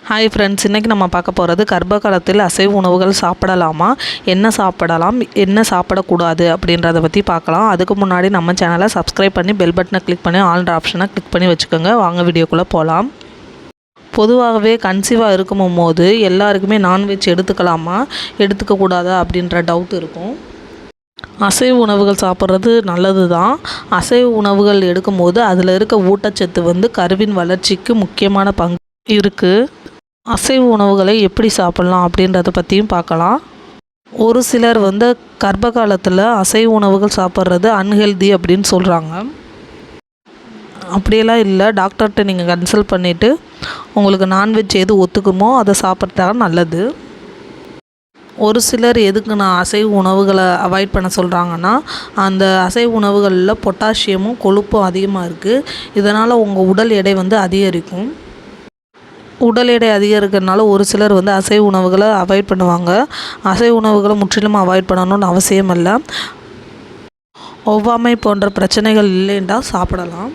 Hi friends இன்றைக்கி நம்ம பார்க்க போகிறது கர்ப்ப காலத்தில் அசைவ உணவுகள் சாப்பிடலாமா? என்ன சாப்பிடலாம்? என்ன சாப்பிடக்கூடாது? அப்படின்றத பற்றி பார்க்கலாம். அதுக்கு முன்னாடி நம்ம சேனலை சப்ஸ்கிரைப் பண்ணி பெல் பட்டனை கிளிக் பண்ணி ஆல்ன்ற ஆப்ஷனை கிளிக் பண்ணி வச்சுக்கோங்க. வாங்க வீடியோக்குள்ளே போகலாம் பொதுவாகவே கன்சீவாக இருக்கும் போது எல்லாருக்குமே நான்வெஜ் எடுத்துக்கலாமா? எடுத்துக்கக்கூடாதா அப்படின்ற டவுட் இருக்கும். அசைவ உணவுகள் சாப்பிட்றது நல்லது தான் அசைவ உணவுகள் எடுக்கும்போது அதில் இருக்க ஊட்டச்சத்து வந்து கருவின் வளர்ச்சிக்கு முக்கியமான பங்கு இருக்குது அசைவ உணவுகளை எப்படி சாப்பிட்லாம் அப்படின்றத பற்றியும் பார்க்கலாம். ஒரு சிலர் வந்து கர்ப்ப காலத்தில் அசைவ உணவுகள் சாப்பிட்றது அன்ஹெல்தி அப்படின்னு சொல்கிறாங்க அப்படியெல்லாம் இல்லை. டாக்டர்கிட்ட நீங்கள் கன்சல்ட் பண்ணிவிட்டு உங்களுக்கு நான்வெஜ் எது ஒத்துக்குமோ அதை சாப்பிட்றதாக நல்லது. ஒரு சிலர் எதுக்கு நான் அசைவ உணவுகளை அவாய்ட் பண்ண சொல்கிறாங்கன்னா அந்த அசைவ உணவுகளில் பொட்டாசியமும் கொழுப்பும் அதிகமாக இருக்குது இதனால் உங்கள் உடல் எடை வந்து அதிகரிக்கும். உடல் எடை அதிகரிக்கிறதுனால ஒரு சிலர் வந்து அசைவ உணவுகளை அவாய்ட் பண்ணுவாங்க. அசைவ உணவுகளை முற்றிலும் அவாய்ட் பண்ணணும்னு அவசியம் இல்லை ஒவ்வாமை போன்ற பிரச்சனைகள் இல்லைன்றா சாப்பிடலாம்.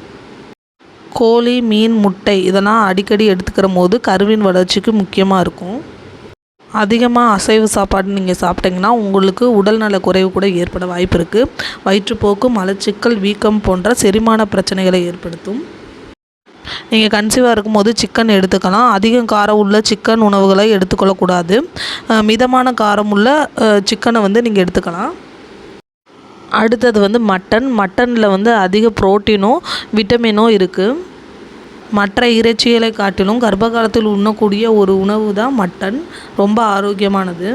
கோழி மீன் முட்டை இதெல்லாம் அடிக்கடி எடுத்துக்கிற போது கருவின் வளர்ச்சிக்கு முக்கியமாக இருக்கும். அதிகமாக அசைவ சாப்பாடு நீங்கள் சாப்பிட்டிங்கன்னா உங்களுக்கு உடல்நல குறைவு கூட ஏற்பட வாய்ப்பு இருக்குது வயிற்றுப்போக்கு மலச்சிக்கல் வீக்கம் போன்ற செரிமான பிரச்சனைகளை ஏற்படுத்தும். நீங்கள் கன்சீவாக இருக்கும்போது சிக்கன் எடுத்துக்கலாம். அதிகம் காரம் உள்ள சிக்கன் உணவுகளை எடுத்துக்கொள்ளக்கூடாது. மிதமான காரம் உள்ள சிக்கனை வந்து நீங்கள் எடுத்துக்கலாம். அடுத்தது வந்து மட்டன். மட்டனில் வந்து அதிக ப்ரோட்டீனும் விட்டமினும் இருக்குது மற்ற இறைச்சிகளை காட்டிலும் கர்ப்ப காலத்தில் உண்ணக்கூடிய ஒரு உணவு தான் மட்டன். ரொம்ப ஆரோக்கியமானது.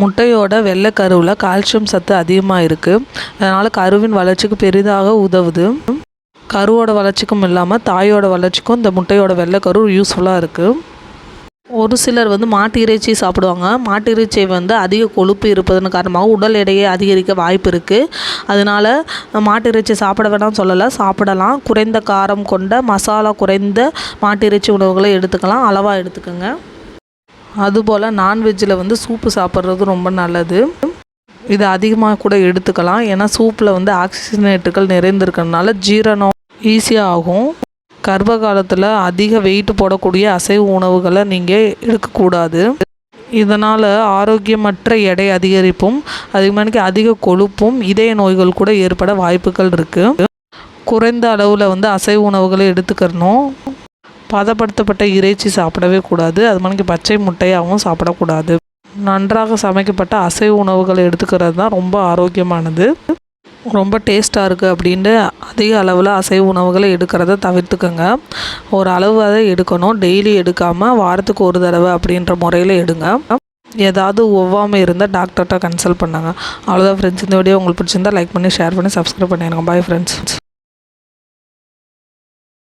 முட்டையோட வெள்ளை கருவில் கால்சியம் சத்து அதிகமாக இருக்குது அதனால் கருவின் வளர்ச்சிக்கு பெரிதாக உதவுது. கருவோட வளர்ச்சிக்கும் இல்லாமல் தாயோட வளர்ச்சிக்கும் இந்த முட்டையோட வெள்ளைக்கரு யூஸ்ஃபுல்லாக இருக்குது ஒரு சிலர் வந்து மாட்டு இறைச்சி சாப்பிடுவாங்க. மாட்டு இறைச்சி வந்து அதிக கொழுப்பு இருப்பதன் காரணமாக உடல் எடையை அதிகரிக்க வாய்ப்பு இருக்குது அதனால் மாட்டு இறைச்சி சாப்பிட வேணாம் சொல்லலை சாப்பிடலாம். குறைந்த காரம் கொண்ட மசாலா குறைந்த மாட்டு இறைச்சி உணவுகளை எடுத்துக்கலாம். அளவாக எடுத்துக்கோங்க. அதுபோல் நான்வெஜ்ஜில் வந்து சூப்பு சாப்பிட்றது ரொம்ப நல்லது. இது அதிகமாக கூட எடுத்துக்கலாம். ஏன்னா சூப்பில் வந்து ஆக்சிஜனேட்டுகள் நிறைந்திருக்கிறதுனால ஜீரணம் ஈஸியாக ஆகும். கர்ப்ப காலத்தில் அதிக வெயிட் போடக்கூடிய அசைவ உணவுகளை நீங்கள் எடுக்கக்கூடாது. இதனால் ஆரோக்கியமற்ற எடை அதிகரிப்பும் அதிகமானக்கு அதிக கொழுப்பும் இதய நோய்கள் கூட ஏற்பட வாய்ப்புகள் இருக்குது குறைந்த அளவில் வந்து அசைவ உணவுகளை எடுத்துக்கிறணும். பதப்படுத்தப்பட்ட இறைச்சி சாப்பிடவே கூடாது. அது மாதிரி பச்சை முட்டையாகவும் சாப்பிடக்கூடாது. நன்றாக சமைக்கப்பட்ட அசைவ உணவுகளை எடுத்துக்கிறது தான் ரொம்ப ஆரோக்கியமானது. ரொம்ப டேஸ்ட்டாக இருக்குது அப்படின்ட்டு அதிக அளவில் அசைவ உணவுகளை எடுக்கிறத தவிர்த்துக்கோங்க. ஒரு அளவு அதை எடுக்கணும். டெய்லி எடுக்காமல் வாரத்துக்கு ஒரு தடவை அப்படின்ற முறையில் எடுங்க. ஏதாவது ஒவ்வாமல் இருந்தால் டாக்டர்கிட்ட கன்சல்ட் பண்ணாங்க. அவ்வளோதான் ஃப்ரெண்ட்ஸ் இந்த வீடியோ உங்களுக்கு பிடிச்சிருந்தா லைக் பண்ணி ஷேர் பண்ணி சப்ஸ்கிரைப் பண்ணிடுங்க. Bye friends